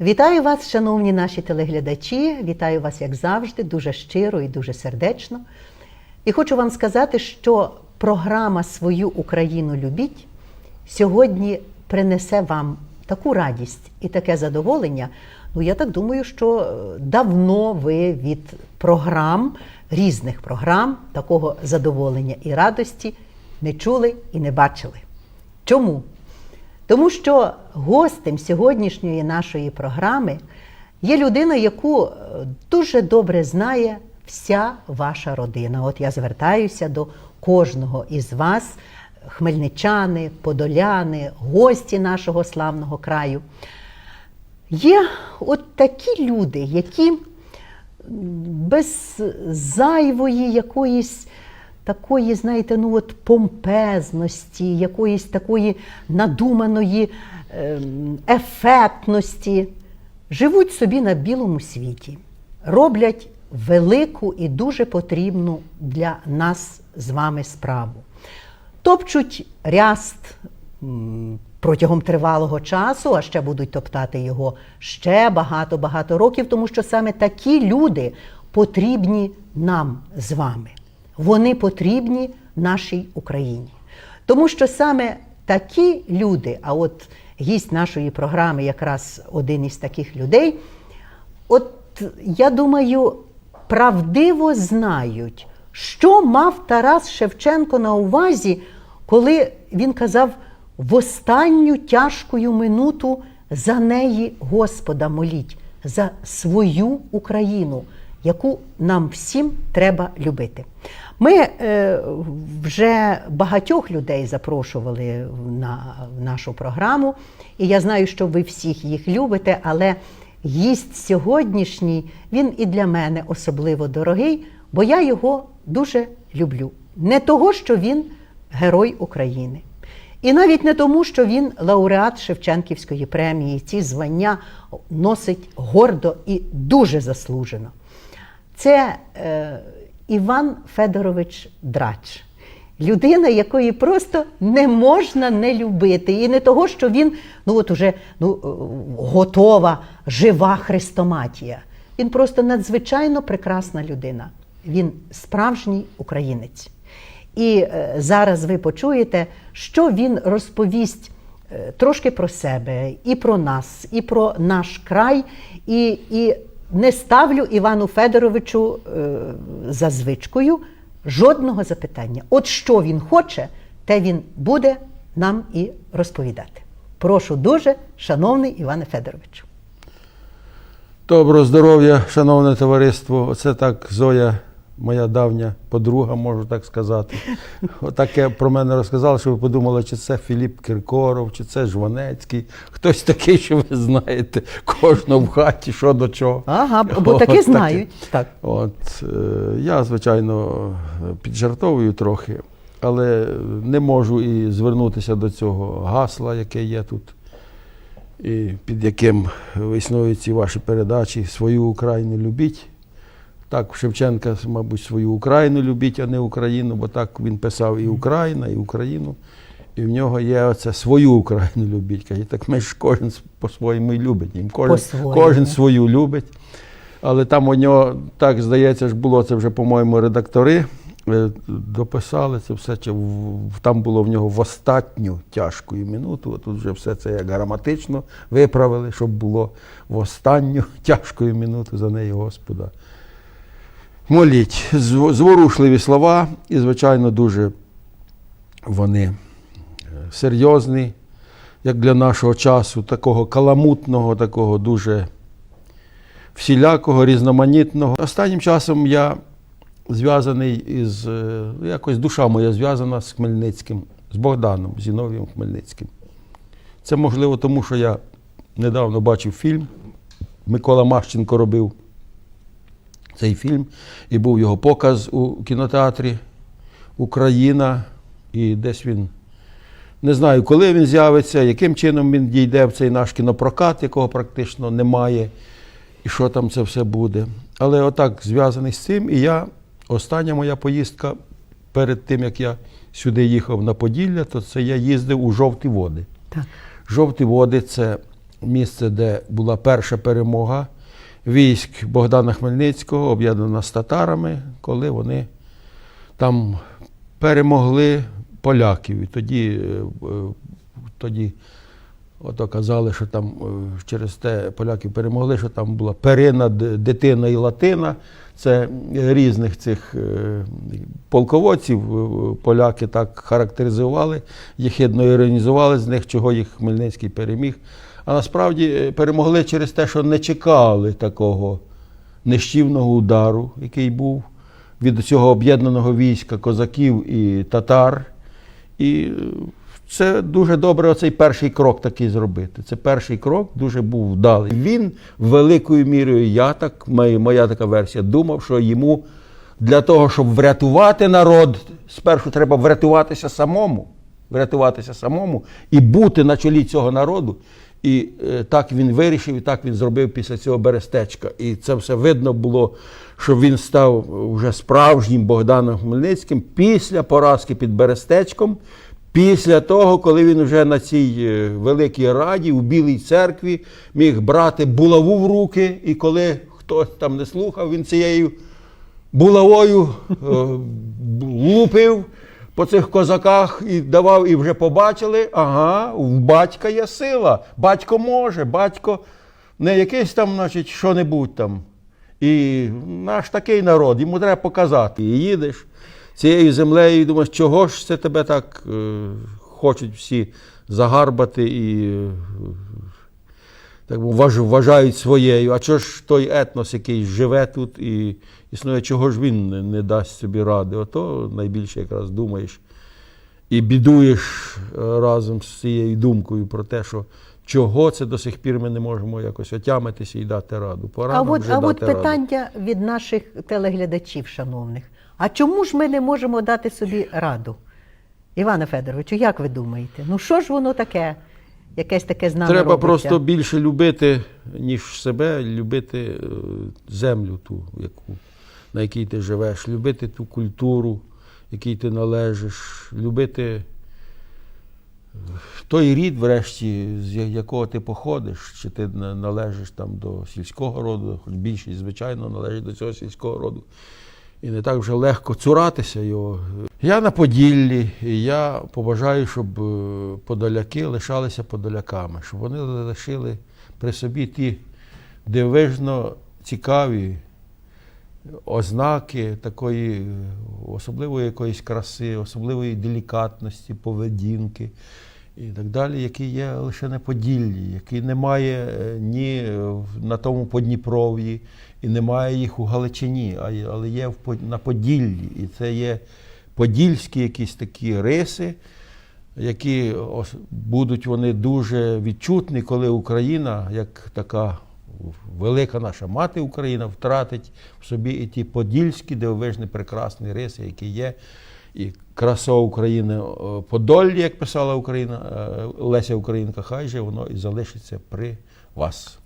Вітаю вас, шановні наші телеглядачі. Вітаю вас, як завжди, дуже щиро і дуже сердечно. І хочу вам сказати, що програма Свою Україну любіть сьогодні принесе вам таку радість і таке задоволення. Ну, я так думаю, що е, давно ви від програм, різних програм, такого задоволення і радості не чули і не бачили. Чому? Тому що гостем сьогоднішньої нашої програми є людина, яку е, дуже добре знає вся ваша родина. От я звертаюся до кожного із вас, хмельничани, подоляни, гості нашого славного краю. Є от такі люди, які без зайвої якоїсь такої, знаєте, ну от помпезності, якоїсь такої надуманої ем, ефектності, живуть собі на білому світі, роблять велику і дуже потрібну для нас з вами справу. Топчуть ряст протягом тривалого часу, а ще будуть топтати його ще багато-багато років, тому що саме такі люди потрібні нам з вами. Вони потрібні нашій Україні. Тому що саме такі люди, а от гість нашої програми якраз один із таких людей, от я думаю, правдиво знають, що мав Тарас Шевченко на увазі, коли він казав в останню тяжкою минуту за неї Господа моліть, за свою Україну, яку нам всім треба любити. Ми е, вже багатьох людей запрошували на нашу програму, і я знаю, що ви всіх їх любите, але гість сьогоднішній він і для мене особливо дорогий, бо я його дуже люблю. Не того, що він герой України. І навіть не тому, що він лауреат Шевченківської премії, ці звання носить гордо і дуже заслужено. Це е, Іван Федорович Драч. Людина, якої просто не можна не любити. І не того, що він ну от уже ну, готова, жива хрестоматія. Він просто надзвичайно прекрасна людина. Він справжній українець. І е, зараз ви почуєте, що він розповість е, трошки про себе, і про нас, і про наш край. І, і не ставлю Івану Федоровичу е, за звичкою жодного запитання. От що він хоче, те він буде нам і розповідати. Прошу дуже, шановний Іване Федоровичу. Доброго здоров'я, шановне товариство. Оце так Зоя, моя давня подруга, можу так сказати. Отаке про мене розказала, що ви подумали, чи це Філіп Киркоров, чи це Жванецький. Хтось такий, що ви знаєте, кожного в хаті, що до чого. Ага, бо От таки таке. знають. Так. От, е, я, звичайно, піджартовую трохи, але не можу і звернутися до цього гасла, яке є тут, і під яким існують ці ваші передачі Свою Україну любіть. Так, Шевченка, мабуть, свою Україну любіть, а не Україну, бо так він писав і Україна, і Україну. І в нього є оце свою Україну любіть. Каже, так ми ж кожен по-своєму і любить. їм. Кожен, кожен свою любить. Але там у нього, так здається, ж було це вже, по-моєму, редактори е, дописали це все. Чи там було в нього в остатню тяжку минуту. Тут вже все це як граматично виправили, щоб було в останню тяжку минуту за неї Господа. Моліть. Зворушливі слова, і, звичайно, дуже вони е, серйозні, як для нашого часу, такого каламутного, такого дуже всілякого, різноманітного. Останнім часом я зв'язаний із, е, якось душа моя зв'язана з Хмельницьким, з Богданом Зіновієм Хмельницьким. Це можливо тому, що я недавно бачив фільм. Микола Мащенко робив цей фільм, і був його показ у кінотеатрі Україна, і десь він. Не знаю, коли він з'явиться, яким чином він дійде в цей наш кінопрокат, якого практично немає, і що там це все буде. Але отак зв'язаний з цим. І я, остання моя поїздка перед тим, як я сюди їхав на Поділля, то це я їздив у жовті води. Так. Жовті води це місце, де була перша перемога військ Богдана Хмельницького, об'єднана з татарами, коли вони там перемогли поляків. І тоді, е, е, тоді ото казали, що там е, через те поляків перемогли, що там була перина, дитина і латина. Це різних цих полководців поляки так характеризували, єхидно іронізували з них, чого їх Хмельницький переміг. А насправді е, перемогли через те, що не чекали такого нищівного удару, який був від цього об'єднаного війська козаків і татар. І е, це дуже добре оцей перший крок такий зробити. Це перший крок дуже був вдалий. Він великою мірою, я так, моя, така версія, думав, що йому для того, щоб врятувати народ, спершу треба врятуватися самому, врятуватися самому і бути на чолі цього народу. І е, так він вирішив, і так він зробив після цього Берестечка. І це все видно було, що він став вже справжнім Богданом Хмельницьким після поразки під Берестечком, після того, коли він вже на цій е, великій раді у Білій церкві міг брати булаву в руки, і коли хтось там не слухав, він цією булавою е, лупив по цих козаках і давав, і вже побачили, ага, в батька є сила. Батько може, батько не якийсь там, значить, що-небудь там. І наш такий народ, йому треба показати. І їдеш цією землею і думаєш, чого ж це тебе так е, хочуть всі загарбати і е, так вважають своєю. А чого ж той етнос, який живе тут і існує, чого ж він не, не дасть собі ради? Ото найбільше якраз думаєш і бідуєш е, разом з цією думкою про те, що чого це до сих пір ми не можемо якось отямитися і дати раду. Пора А нам от, вже а от дати раду. питання від наших телеглядачів, шановних. А чому ж ми не можемо дати собі раду? Іване Федоровичу, як ви думаєте? Ну що ж воно таке? Якесь таке з нами Треба робиться? просто більше любити, ніж себе, любити е, землю ту, яку, на якій ти живеш, любити ту культуру, якій ти належиш, любити е, той рід, врешті, з якого ти походиш, чи ти на- належиш там до сільського роду, хоч більшість, звичайно, належить до цього сільського роду. І не так вже легко цуратися його. Я на Поділлі, і я побажаю, щоб е, подоляки лишалися подоляками, щоб вони лишили при собі ті дивижно цікаві ознаки такої е, особливої якоїсь краси, особливої делікатності, поведінки і так далі, які є лише на Поділлі, які немає е, ні на тому Подніпров'ї, і немає їх у Галичині, але є на Поділлі. І це є подільські якісь такі риси, які будуть вони дуже відчутні, коли Україна, як така велика наша мати Україна, втратить в собі і ті подільські дивовижні прекрасні риси, які є. І краса України е, Подоллі, як писала Україна, е, Леся Українка, хай же воно і залишиться при вас.